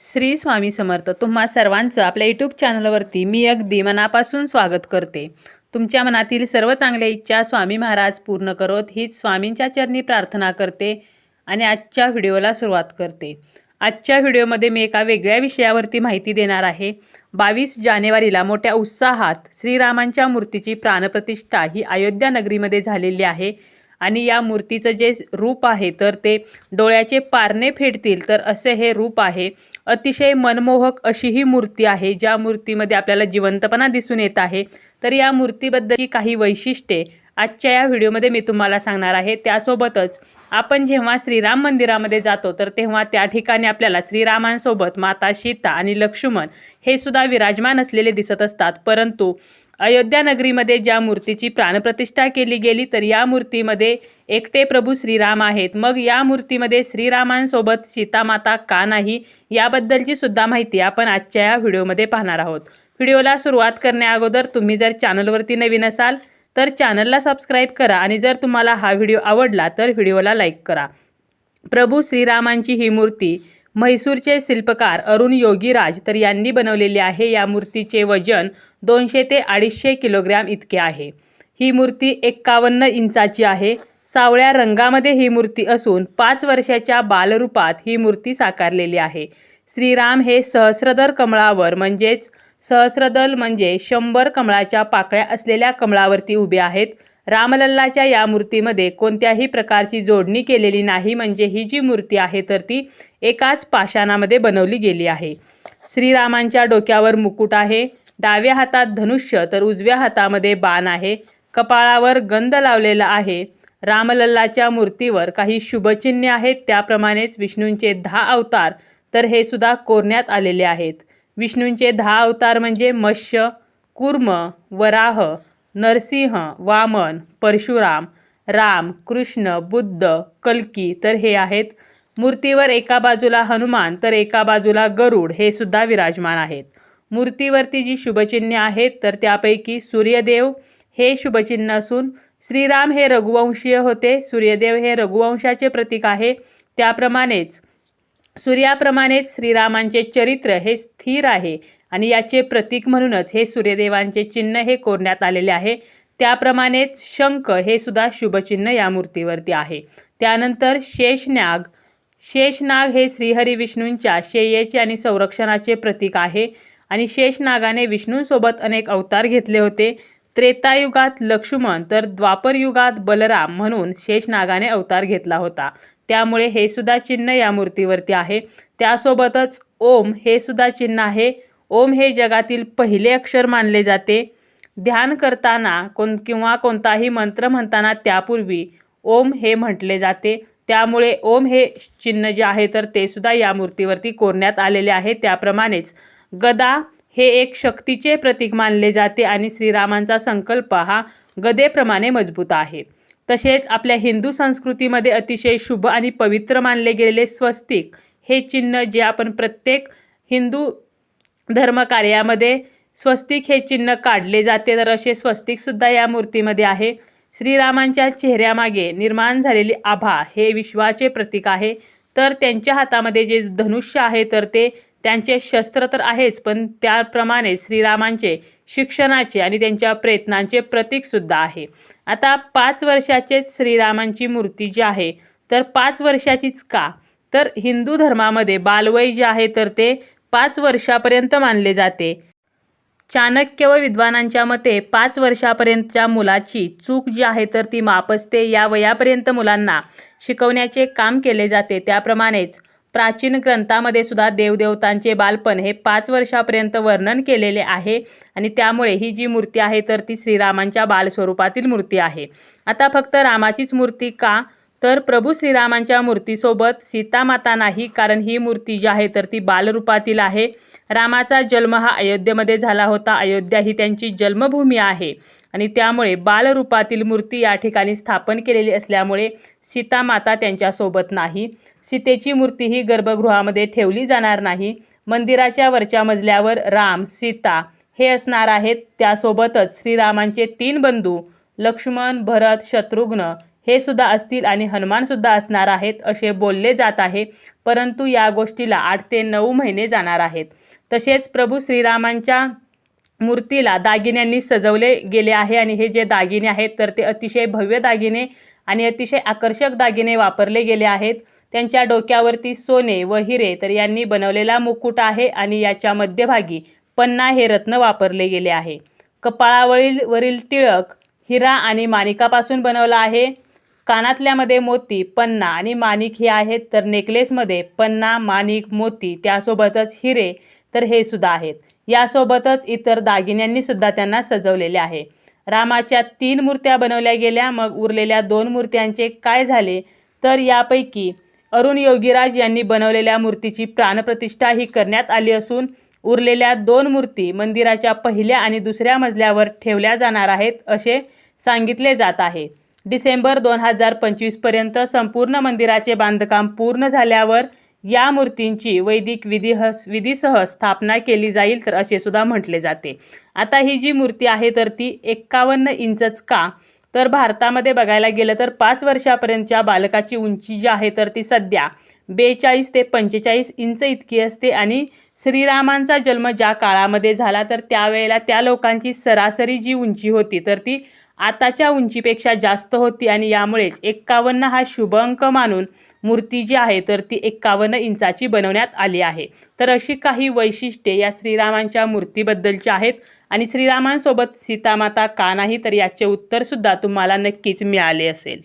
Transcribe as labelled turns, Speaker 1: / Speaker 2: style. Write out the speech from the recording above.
Speaker 1: श्री स्वामी समर्थ तुम्हा सर्वांचं आपल्या यूट्यूब चॅनलवरती मी अगदी मनापासून स्वागत करते. तुमच्या मनातील सर्व चांगल्या इच्छा स्वामी महाराज पूर्ण करोत हीच स्वामींच्या चरणी प्रार्थना करते आणि आजच्या व्हिडिओला सुरुवात करते. आजच्या व्हिडिओमध्ये मी एका वेगळ्या विषयावरती माहिती देणार आहे. बावीस जानेवारीला मोठ्या उत्साहात श्रीरामांच्या मूर्तीची प्राणप्रतिष्ठा ही अयोध्या नगरीमध्ये झालेली आहे. आणि या मूर्तीचं जे रूप आहे तर ते डोळ्याचे पारणे फेडतील. तर असे हे रूप आहे. अतिशय मनमोहक अशी ही मूर्ती आहे ज्या मूर्तीमध्ये आपल्याला जिवंतपणा दिसून येत आहे. तर या मूर्तीबद्दलची काही वैशिष्ट्ये आजच्या या व्हिडिओमध्ये मी तुम्हाला सांगणार आहे त्यासोबतच आपण जेव्हा श्रीराम मंदिरामध्ये जातो तर तेव्हा त्या ठिकाणी आपल्याला श्रीरामांसोबत माता सीता आणि लक्ष्मण हे सुद्धा विराजमान असलेले दिसत असतात. परंतु अयोध्या नगरीमध्ये ज्या मूर्तीची प्राणप्रतिष्ठा केली गेली तर या मूर्तीमध्ये एकटे प्रभू श्रीराम आहेत. मग या मूर्तीमध्ये श्रीरामांसोबत सीतामाता का नाही याबद्दलची सुद्धा माहिती आपण आजच्या या व्हिडिओमध्ये पाहणार आहोत. व्हिडिओला सुरुवात करण्याअगोदर तुम्ही जर चॅनलवरती नवीन असाल तर चॅनलला सबस्क्राईब करा आणि जर तुम्हाला हा व्हिडिओ आवडला तर व्हिडिओला लाईक करा. प्रभू श्रीरामांची ही मूर्ती म्हैसूरचे शिल्पकार अरुण योगीराज तर यांनी बनवलेली आहे. या मूर्तीचे वजन दोनशे ते अडीचशे किलोग्रॅम इतके आहे. ही मूर्ती एक्कावन्न इंचाची आहे. सावळ्या रंगामध्ये ही मूर्ती असून पाच वर्षाच्या बालरूपात ही मूर्ती साकारलेली आहे. श्रीराम हे सहस्रदर कमळावर म्हणजेच सहस्रदल म्हणजे शंभर कमळाच्या पाकळ्या असलेल्या कमळावरती उभे आहेत. रामलल्लाच्या या मूर्तीमध्ये कोणत्याही प्रकारची जोडणी केलेली नाही म्हणजे ही जी मूर्ती आहे तर ती एकाच पाषाणामध्ये बनवली गेली आहे. श्रीरामांच्या डोक्यावर मुकुट आहे. डाव्या हातात धनुष्य तर उजव्या हातामध्ये बाण आहे. कपाळावर गंध लावलेला आहे. रामलल्लाच्या मूर्तीवर काही शुभचिन्हे आहेत. त्याप्रमाणेच विष्णूंचे दहा अवतार तर हे सुद्धा कोरण्यात आलेले आहेत. विष्णूंचे दहा अवतार म्हणजे मत्स्य कुर्म वराह नरसिंह वामन परशुराम राम कृष्ण बुद्ध कल्की तर हे आहेत. मूर्तीवर एका बाजूला हनुमान तर एका बाजूला गरुड हे सुद्धा विराजमान आहेत. मूर्तीवरती जी शुभचिन्हे आहेत तर त्यापैकी सूर्यदेव हे शुभचिन्ह असून श्रीराम हे रघुवंशीय होते. सूर्यदेव हे रघुवंशाचे प्रतीक आहे. त्याप्रमाणेच सूर्याप्रमाणेच श्रीरामांचे चरित्र हे स्थिर आहे आणि याचे प्रतीक म्हणूनच हे सूर्यदेवांचे चिन्ह हे कोरण्यात आलेले आहे. त्याप्रमाणेच शंख हे सुद्धा शुभचिन्ह या मूर्तीवरती आहे. त्यानंतर शेषनाग. शेषनाग हे श्रीहरी विष्णूंच्या शेयेचे आणि संरक्षणाचे प्रतीक आहे आणि शेषनागाने विष्णूंसोबत अनेक अवतार घेतले होते. त्रेतायुगात लक्ष्मण तर द्वापरयुगात बलराम म्हणून शेषनागाने अवतार घेतला होता. त्यामुळे हे सुद्धा चिन्ह या मूर्तीवरती आहे. त्यासोबतच ओम हे सुद्धा चिन्ह आहे. ओम हे जगातील पहिले अक्षर मानले जाते. ध्यान करताना कोण किंवा कोणताही मंत्र म्हणताना त्यापूर्वी ओम हे म्हटले जाते. त्यामुळे ओम हे चिन्ह जे आहे तर ते सुद्धा या मूर्तीवरती कोरण्यात आलेले आहे. त्याप्रमाणेच गदा हे एक शक्तीचे प्रतीक मानले जाते आणि श्रीरामांचा संकल्प हा गदेप्रमाणे मजबूत आहे. तसेच आपल्या हिंदू संस्कृतीमध्ये अतिशय शुभ आणि पवित्र मानले गेलेले स्वस्तिक हे चिन्ह जे आपण प्रत्येक हिंदू धर्मकार्यामध्ये स्वस्तिक हे चिन्ह काढले जाते तर असे स्वस्तिकसुद्धा या मूर्तीमध्ये आहे. श्रीरामांच्या चेहऱ्यामागे निर्माण झालेली आभा हे विश्वाचे प्रतीक आहे. तर त्यांच्या हातामध्ये जे धनुष्य आहे तर ते त्यांचे शस्त्र तर आहेच पण त्याप्रमाणे श्रीरामांचे शिक्षणाचे आणि त्यांच्या प्रयत्नांचे प्रतीकसुद्धा आहे. आता पाच वर्षाचेच श्रीरामांची मूर्ती जी आहे तर पाच वर्षाचीच का? तर हिंदू धर्मामध्ये बालवय जे आहे तर ते पाच वर्षापर्यंत मानले जाते. चाणक्य व विद्वानांच्या मते पाच वर्षापर्यंतच्या मुलाची चूक जी आहे तर ती माप असते या वयापर्यंत मुलांना शिकवण्याचे काम केले जाते. त्याप्रमाणेच प्राचीन ग्रंथामध्ये सुद्धा देवदेवतांचे बालपण हे पाच वर्षापर्यंत वर्णन केलेले आहे आणि त्यामुळे ही जी मूर्ती आहे तर ती श्रीरामांच्या बालस्वरूपातील मूर्ती आहे. आता फक्त रामाचीच मूर्ती का? तर प्रभू श्रीरामांच्या मूर्तीसोबत सीतामाता नाही कारण ही मूर्ती जी आहे तर ती बालरूपातील आहे. रामाचा जन्म हा अयोध्येमध्ये झाला होता. अयोध्या ही त्यांची जन्मभूमी आहे. आणि त्यामुळे बालरूपातील मूर्ती या ठिकाणी स्थापन केलेली असल्यामुळे सीतामाता त्यांच्यासोबत नाही. सीतेची मूर्ती ही गर्भगृहामध्ये ठेवली जाणार नाही. मंदिराच्या वरच्या मजल्यावर राम सीता हे असणार आहेत. त्यासोबतच श्रीरामांचे तीन बंधू लक्ष्मण भरत शत्रुघ्न हे सुद्धा असतील आणि हनुमानसुद्धा असणार आहेत असे बोलले जात आहे. परंतु या गोष्टीला आठ ते नऊ महिने जाणार आहेत. तसेच प्रभू श्रीरामांच्या मूर्तीला दागिन्यांनी सजवले गेले आहे आणि हे जे दागिने आहेत तर ते अतिशय भव्य दागिने आणि अतिशय आकर्षक दागिने वापरले गेले आहेत. त्यांच्या डोक्यावरती सोने व हिरे तर यांनी बनवलेला मुकुट आहे आणि याच्या मध्यभागी पन्ना हे रत्न वापरले गेले आहे. कपाळावरील वरील टिळक हिरा आणि माणिकापासून बनवला आहे. कानातल्यामध्ये मोती पन्ना आणि माणिक हे आहेत तर नेकलेसमध्ये पन्ना माणिक मोती त्यासोबतच हिरे तर हे सुद्धा आहेत. यासोबतच इतर दागिन्यांनी सुद्धा त्यांना सजवलेले आहे. रामाच्या तीन मूर्त्या बनवल्या गेल्या मग उरलेल्या दोन मूर्त्यांचे काय झाले? तर यापैकी अरुण योगीराज यांनी बनवलेल्या मूर्तीची प्राणप्रतिष्ठा ही करण्यात आली असून उरलेल्या दोन मूर्ती मंदिराच्या पहिल्या आणि दुसऱ्या मजल्यावर ठेवल्या जाणार आहेत असे सांगितले जात आहे. डिसेंबर दोन हजार पंचवीसपर्यंत संपूर्ण मंदिराचे बांधकाम पूर्ण झाल्यावर या मूर्तींची वैदिक विधीह विधीसह स्थापना केली जाईल तर असे सुद्धा म्हटले जाते. आता ही जी मूर्ती आहे तर ती एक्कावन्न इंचच का? तर भारतामध्ये बघायला गेलं तर पाच वर्षापर्यंतच्या बालकाची उंची जी आहे तर ती सध्या बेचाळीस ते पंचेचाळीस इंच इतकी असते आणि श्रीरामांचा जन्म ज्या काळामध्ये झाला तर त्यावेळेला त्या लोकांची सरासरी जी उंची होती तर ती आताच्या उंचीपेक्षा जास्त होती आणि यामुळेच एक्कावन्न हा शुभ अंक मानून मूर्ती जी आहे तर ती एक्कावन्न इंचाची बनवण्यात आली आहे. तर अशी काही वैशिष्ट्ये या श्रीरामांच्या मूर्तीबद्दलची आहेत आणि श्रीरामांसोबत सीतामाता का नाही तर याचे उत्तरसुद्धा तुम्हाला नक्कीच मिळाले असेल.